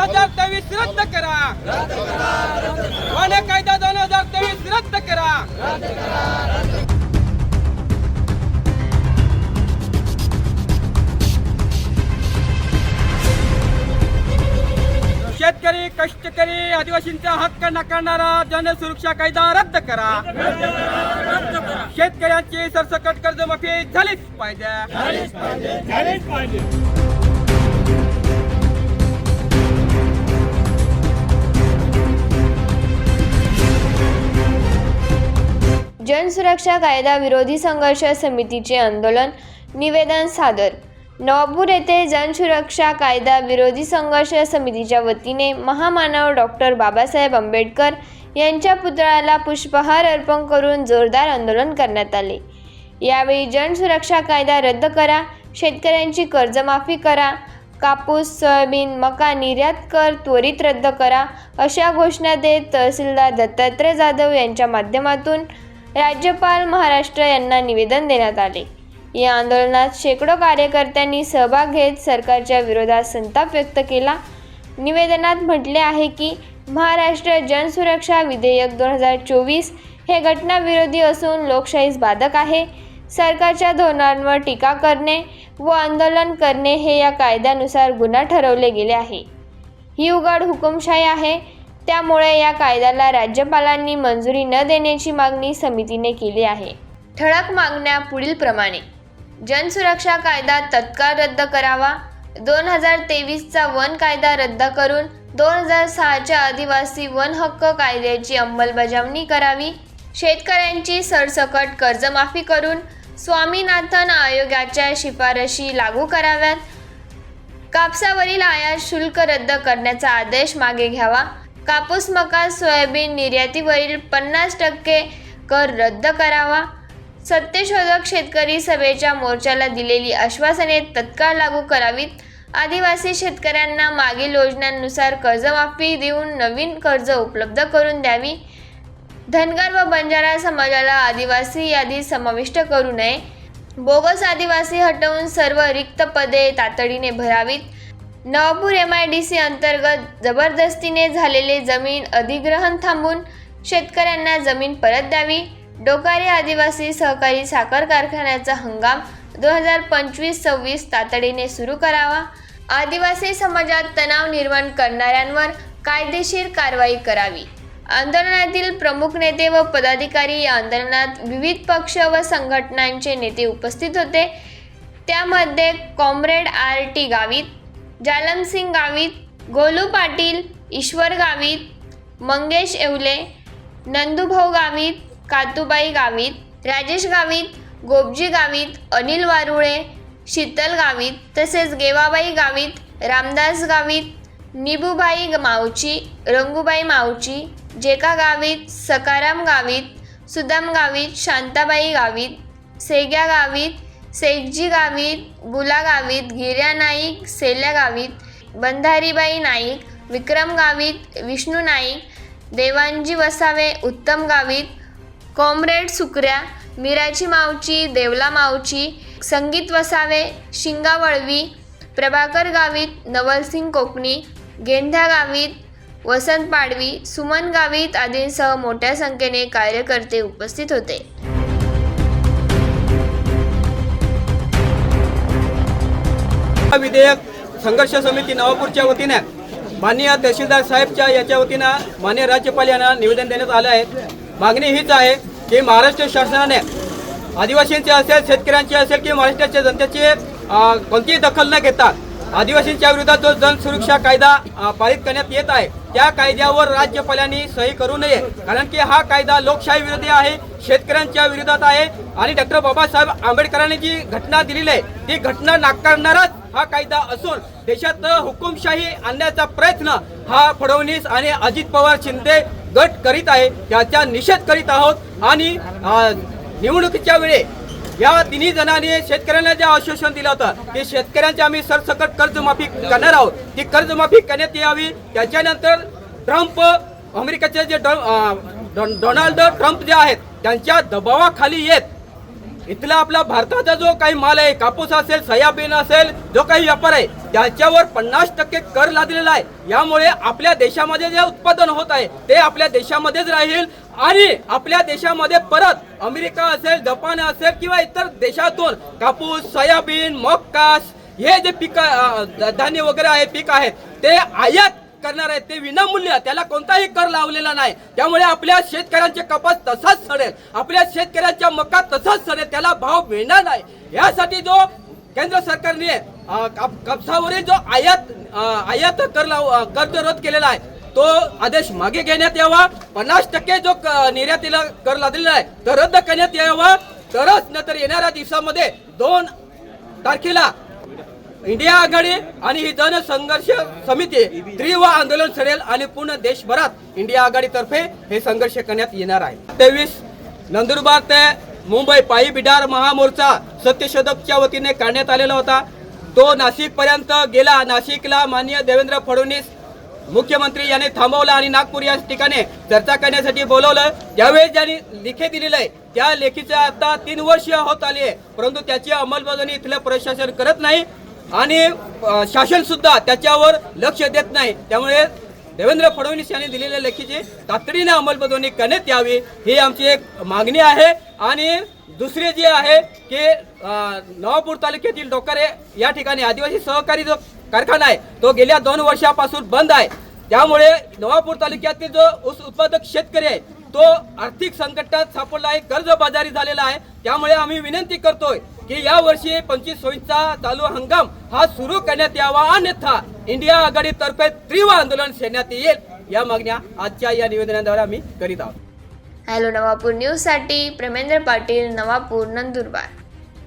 हजार तेवीस रद्द करा. वन कायदा दोन हजार तेवीस रद्द करा. शेतकरी कष्टकरी आदिवासींचा हक्क नाकारणारा जनसुरक्षा कायदा रद्द करा. शेतकऱ्यांची सरसकट कर्जमाफी झालीच पाहिजे. जनसुरक्षा कायदा विरोधी संघर्ष समितीचे आंदोलन निवेदन सादर. नवापूर येथे जनसुरक्षा कायदा विरोधी संघर्ष समितीच्या वतीने महामानव डॉक्टर बाबासाहेब आंबेडकर यांच्या पुतळ्याला पुष्पहार अर्पण करून जोरदार आंदोलन करण्यात आले. यावेळी जनसुरक्षा कायदा रद्द करा शेतकऱ्यांची कर्जमाफी करा कापूस सोयाबीन मका निर्यात कर त्वरित रद्द करा अशा घोषणा देत तहसीलदार दत्तात्रय जाधव यांच्या माध्यमातून राज्यपाल महाराष्ट्र यांना निवेदन देण्यात आले. या आंदोलनात शेकडो कार्यकर्त्यांनी सहभाग घेत सरकारच्या विरोधात संताप व्यक्त केला. निवेदनात म्हटले आहे की महाराष्ट्र जनसुरक्षा विधेयक दोन हजार चोवीस हे घटनाविरोधी असून लोकशाहीस बाधक आहे. सरकारच्या धोरणांवर टीका करणे व आंदोलन करणे हे या कायद्यानुसार गुन्हा ठरवले गेले आहे. ही उघड हुकुमशाही आहे. त्यामुळे या कायद्याला राज्यपालांनी मंजुरी न देण्याची मागणी समितीने केली आहे. ठळक मागण्या पुढीलप्रमाणे जनसुरक्षा कायदा तत्काळ रद्द करावा. दोन हजार तेवीसचा वन कायदा रद्द करून दोन हजार सहाच्या आदिवासी वन हक्क कायद्याची अंमलबजावणी करावी. शेतकऱ्यांची सरसकट कर्जमाफी करून स्वामीनाथन आयोगाच्या शिफारशी लागू कराव्यात. कापसावरील आयात शुल्क रद्द करण्याचा आदेश मागे घ्यावा. कापूस मका सोयाबीन निर्यातीवरील पन्नास टक्के कर रद्द करावा. सत्यशोधक शेतकरी सभेच्या मोर्चाला दिलेली आश्वासने तत्काळ लागू करावीत. आदिवासी शेतकऱ्यांना मागील योजनांनुसार कर्जमाफी देऊन नवीन कर्ज उपलब्ध करून द्यावी. धनगर व बंजारा समाजाला आदिवासी यादीत समाविष्ट करू नये. बोगस आदिवासी हटवून सर्व रिक्त पदे तातडीने भरावीत. Navapur M I D C अंतर्गत जबरदस्तीने झालेले जमीन अधिग्रहण थांबून शेतकऱ्यांना जमीन परत द्यावी. डोकारे आदिवासी सहकारी साखर कारखान्याचा हंगाम दोन हजार पंचवीस सव्वीस तातडीने सुरू करावा. आदिवासी समाजात तणाव निर्माण करणाऱ्यांवर कायदेशीर कारवाई करावी. आंदोलनातील प्रमुख नेते व पदाधिकारी या आंदोलनात विविध पक्ष व संघटनांचे नेते उपस्थित होते. त्यामध्ये comrade R T Gavit Jalamsing Gavit Golu Patil Ishwar Gavit Mangesh Yevale Nandubhau Gavit Katubai Gavit Rajesh Gavit Gopji Gavit Anil Varule Sheetal Gavit तसेच गेवाबाई गावित रामदास गावित निबूबाई मावची रंगूबाई मावची जेका गावित सकाराम गावित सुदाम गावित शांताबाई गावित सेग्या गावित सेठजी गावित बुला गावित गिर्या नाईक सेल्या गावित बंधारीबाई नाईक विक्रम गावित विष्णू नाईक देवांजी वसावे उत्तम गावित कॉम्रेड सुकऱ्या मिराची मावची देवला मावची संगीत वसावे शिंगा वळवी प्रभाकर गावित नवलसिंग कोकणी गेंध्या गावित वसंत पाडवी सुमन गावित आदींसह मोठ्या संख्येने कार्यकर्ते उपस्थित होते. हा विधेयक संघर्ष समिती नवापूरच्या वतीने माननीय तहसीलदार साहेबच्या याच्या वतीनं माननीय राज्यपाल यांना निवेदन देण्यात आलं आहे. मागणी हीच आहे की महाराष्ट्र शासनाने आदिवासींचे असेल शेतकऱ्यांचे असेल की महाराष्ट्राच्या जनतेची कोणतीही दखल न घेता आदिवासींच्या विरोधात जो जनसुरक्षा कायदा पारित करण्यात येत आहे त्या कायद्यावर राज्यपालांनी सही करू नये. कारण की हा कायदा लोकशाही विरोधी आहे शेतकऱ्यांच्या विरोधात आहे आणि डॉक्टर बाबासाहेब आंबेडकरांनी जी घटना दिलेली आहे ती घटना नाकारणारच हा कायदा असून देशात हुकुमशाही आणण्याचा प्रयत्न हा फडणवीस आणि अजित पवार शिंदे गट करीत आहे याचा निषेध करीत आहोत. आणि निवडणुकीच्या वेळी या तिन्ही जणांनी शेतकऱ्यांना जे आश्वासन दिलं होतं की शेतकऱ्यांची आम्ही सरसकट कर्जमाफी करणार आहोत. ती कर्जमाफी करण्यात यावी. त्याच्यानंतर ट्रम्प अमेरिकेचे जे डो- डो- डोनाल्ड ट्रम्प जे आहेत त्यांच्या दबावाखाली येत. इथला आपला भारताचा जो काही माल आहे कापूस असेल सोयाबीन असेल जो काही व्यापार आहे त्याच्यावर पन्नास टक्के कर लादलेला आहे. यामुळे आपल्या देशामध्ये जे उत्पादन होत आहे ते आपल्या देशामध्येच राहील आणि आपल्या देशामध्ये परत अमेरिका असेल जपान असेल किंवा इतर देशातून कापूस सोयाबीन मक्कास हे जे पीक धान्य वगैरे आहे पीक आहेत ते आयात करणार आहेत ते विनामूल्य. त्याला कोणताही कर लावलेला नाही. त्यामुळे आपल्या शेतकऱ्यांचे कपास तसाच सडेल. आपल्या शेतकऱ्यांच्या मका तसाच सडेल. त्याला भाव मिळणार नाही. यासाठी जो केंद्र सरकारने कापसावरील जो आयात आयात कर लाव कर रद्द केलेला आहे तो आदेश मागे घेण्यात यावा. पन्नास टक्के जो क- निर्यातीला कर लादलेला आहे तो रद्द करण्यात यावा. तरच नंतर येणाऱ्या दिवसामध्ये दोन तारखेला इंडिया आघाडी आणि ही जनसंघर्ष समिती तीव्र आंदोलन सरेल आणि पूर्ण देशभरात इंडिया आघाडीतर्फे हे संघर्ष करण्यात येणार आहे. तेवीस नंदुरबार ते मुंबई पायी बिडार महामोर्चा सत्यशोधकच्या वतीने काढण्यात आलेला होता. तो नाशिक पर्यंत गेला. नाशिकला माननीय देवेंद्र फडणवीस मुख्यमंत्री यांनी थांबवलं आणि नागपूर या ठिकाणी चर्चा करण्यासाठी बोलवलं. त्यावेळेस ज्यांनी लिखे दिलेलं आहे त्या लेखीचं आता तीन वर्ष होत आली आहे. परंतु त्याची अंमलबजावणी इथलं प्रशासन करत नाही. आणि शासनसुद्धा शासन सुद्धा त्याच्यावर लक्ष देत नाही. त्यामुळे देवेंद्र फडणवीस यांनी दिलेल्या लेखीची तातडीने अंमलबजावणी करण्यात यावी ही आमची एक मागणी आहे. आणि दुसरी जी आहे की नवापूर तालुक्यातील डोकारे या ठिकाणी आदिवासी सहकारी जो कारखाना आहे तो गेल्या दोन वर्षापासून बंद आहे. त्यामुळे नवापूर तालुक्यातील जो ऊस उत्पादक शेतकरी आहे तो आर्थिक संकटात सापडला आहे कर्जबाजारी झालेला आहे. त्यामुळे आम्ही विनंती करतोय की या वर्षी पंचवीस सोयीचा चालू हंगाम हा सुरू करण्यात यावा. अन्यथा इंडिया आघाडीतर्फे तीव्र आंदोलन छेडण्यात येईल. या मागण्या आजच्या या निवेदनाद्वारे आम्ही करीत आहोत. हॅलो नवापूर न्यूजसाठी प्रेमेंद्र पाटील नवापूर नंदुरबार.